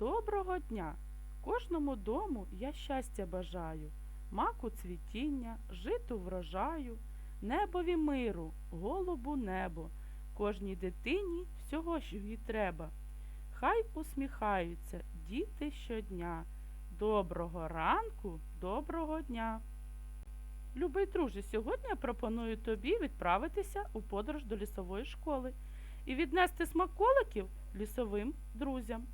Доброго дня! Кожному дому я щастя бажаю, маку цвітіння, житу врожаю, небові миру, голубу небо, кожній дитині всього, що їй треба. Хай усміхаються діти щодня. Доброго ранку, доброго дня! Любий друже, сьогодні я пропоную тобі відправитися у подорож до лісової школи і віднести смаколиків лісовим друзям.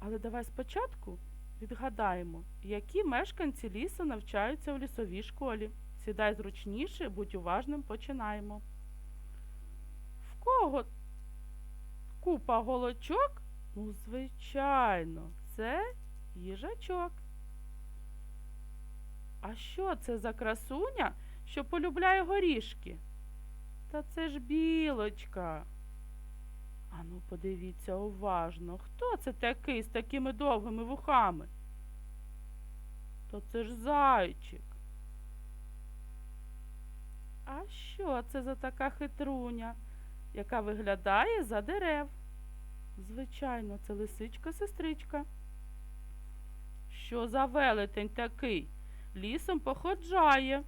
Але давай спочатку відгадаємо, які мешканці лісу навчаються в лісовій школі. Сідай зручніше, будь уважним, починаємо. В кого купа голочок? Ну, звичайно, це їжачок. А що це за красуня, що полюбляє горішки? Та це ж білочка. Ану, подивіться уважно, хто це такий з такими довгими вухами? То це ж зайчик. А що це за така хитруня, яка виглядає за дерев? Звичайно, це лисичка-сестричка. Що за велетень такий? Лісом походжає.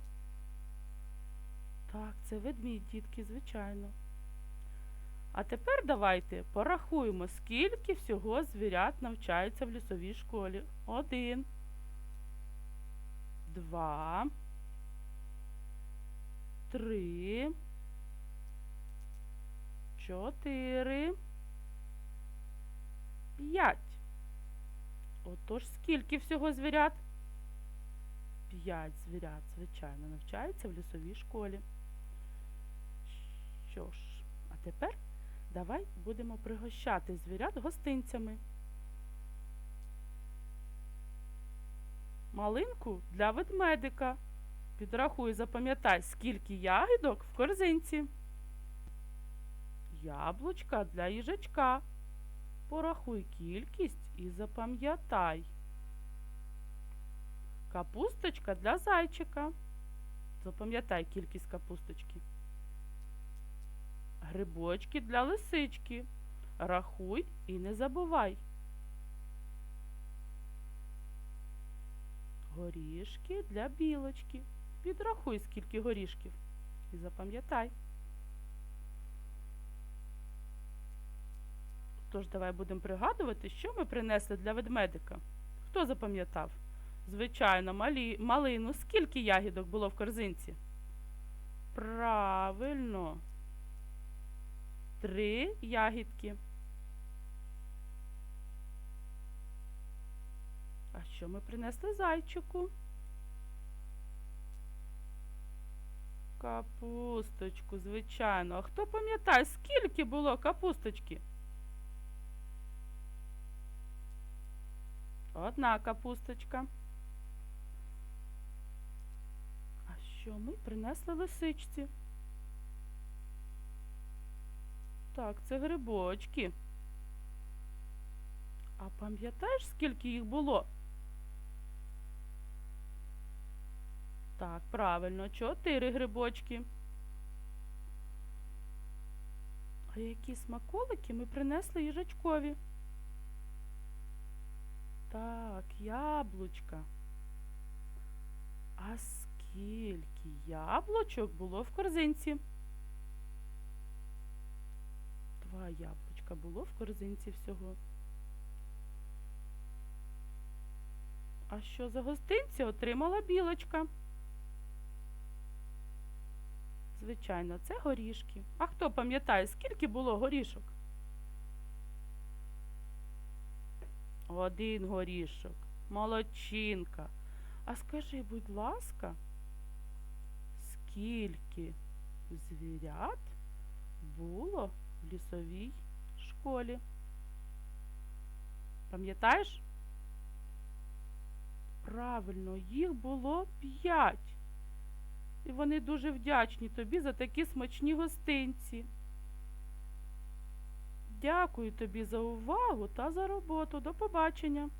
Так, це ведмідь, дітки, звичайно. А тепер давайте порахуємо, скільки всього звірят навчається в лісовій школі. Один. Два. Три. Чотири. П'ять. Отож, скільки всього звірят? П'ять звірят, звичайно, навчаються в лісовій школі. Що ж, а тепер давай будемо пригощати звірят гостинцями. Малинку для ведмедика. Підрахуй, запам'ятай, скільки ягідок в корзинці. Яблучка для їжачка. Порахуй кількість і запам'ятай. Капусточка для зайчика. Запам'ятай кількість капусточки. Грибочки для лисички. Рахуй і не забувай. Горішки для білочки. Підрахуй, скільки горішків. І запам'ятай. Тож давай будемо пригадувати, що ми принесли для ведмедика. Хто запам'ятав? Звичайно, малі, малину. Скільки ягідок було в корзинці? Правильно. Три ягідки. А що ми принесли зайчику? Капусточку, звичайно. А хто пам'ятає, скільки було капусточки? Одна капусточка. А що ми принесли лисичці? Так, це грибочки. А пам'ятаєш, скільки їх було? Так, правильно, чотири грибочки. А які смаколики ми принесли їжачкові? Так, яблучка. А скільки яблучок було в корзинці? Два яблучка було в корзинці всього. А що за гостинці отримала білочка? Звичайно, це горішки. А хто пам'ятає, скільки було горішок? Один горішок. Молодчинка. А скажи, будь ласка, скільки звірят було в лісовій школі? Пам'ятаєш? Правильно, їх було п'ять. І вони дуже вдячні тобі за такі смачні гостинці. Дякую тобі за увагу та за роботу. До побачення!